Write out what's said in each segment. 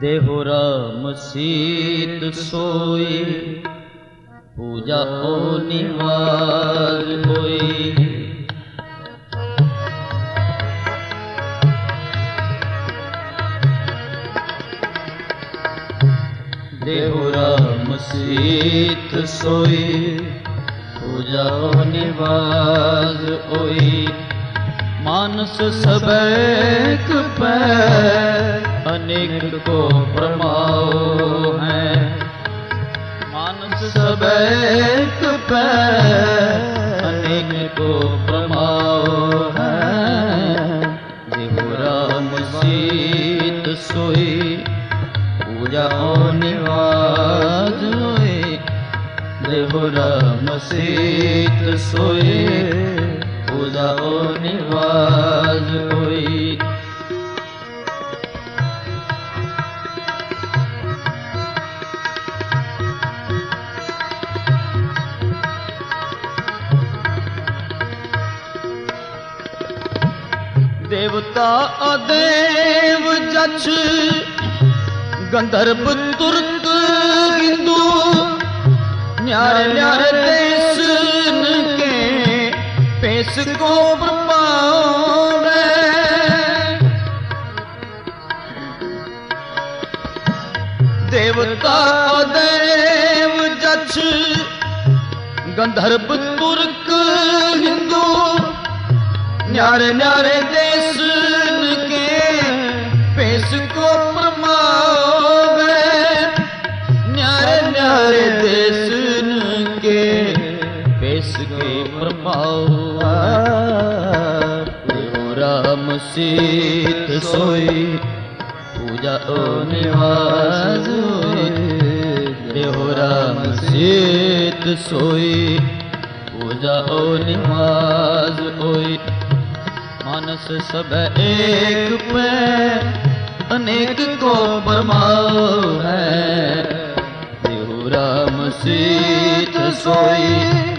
ਦੇਹੁ ਰਾਮ ਸੀਤ ਸੋਈ, ਪੂਜਾ ਕੋ ਨਿਵਾਰ ਹੋਈ। ਦੇਹੁ ਰਾਮ ਸੀਤ ਸੋਈ, ਪੂਜਾ ਕੋ ਨਿਵਾਰ ਹੋਈ। ਮਾਨਸ ਸਬੈਕ ਪੈ अनेक को प्रमाओ है। मानस सबैक अनेक को प्रमाओ है। देहो राम सोई, पूजा निवाज होई। सीत सोई, पूजा निवाज होई। देवता अदेव जछ गंधर्व तुर्क हिंदू। न्यारे न्यारे देश के पेश को देवता देव जछ गंधर्व तुर्क हिंदू। न्यारे न्यारे देश प्रभाव राम सीत सोई, पूजा ओ निवास देहो राम सीत सोई, पूजा ओ निवास ओई मानस सब एक पे, अनेक को परमाओ है। देहु राम सीत सोई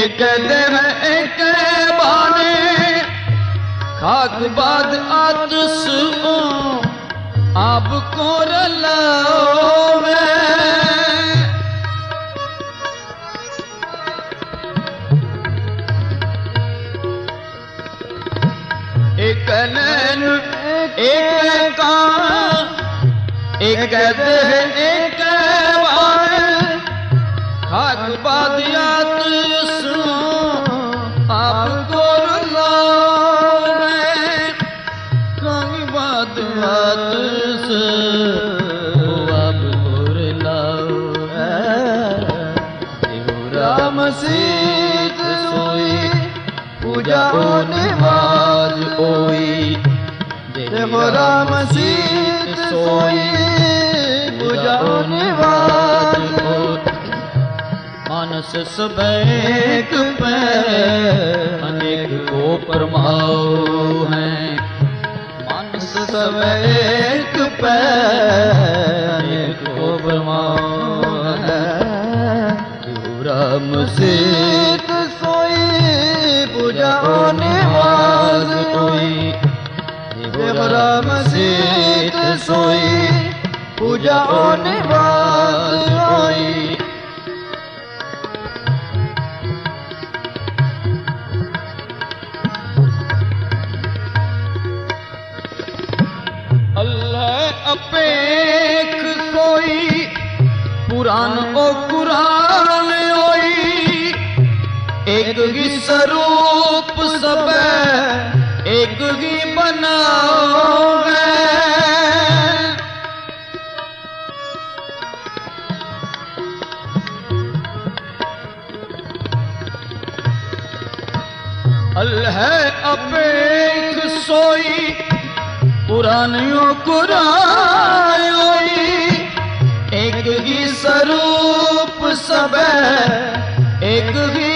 एक देव एक बाने। खाक बाद आतस ओ आप को रलावे एक नैन, एक कान, एक एक सीत सोई, पूजा निवाज ओई देव राम सीत सोई, पूजा निवाज मानस सबैक पे अनेक को परमाओ है। मानस सबैक पे अनेक को परमाओ राम सीत सोई पूजा ओ निवास कोई देव राम सीत सोई पूजा ओ निवास कोई अल्लाह अपेख कोई पुराण ओ एक ही स्वरूप सब एक ही। बनाओ है अपेक सोई, पुरानियों कुरानोई एक ही स्वरूप सब एक ही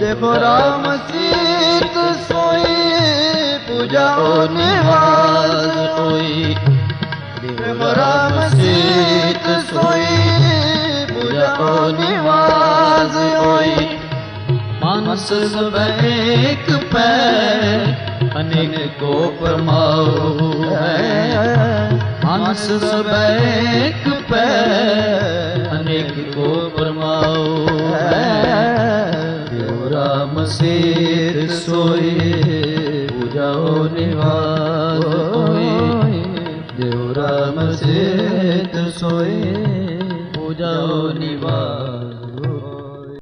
देखो राम सीत सोई पूजाओ निवास होई देखो राम सीत सोई पूजाओ निवास होई मानस सब एक पैर अनेक को परमाओ है मानस सब एक पैर ਨਿਵਾਸ ਹੋਏ। ਦੇਵ ਰਾਮ ਸੇਤ ਸੋਏ। ਪੂਜਾ ਨਿ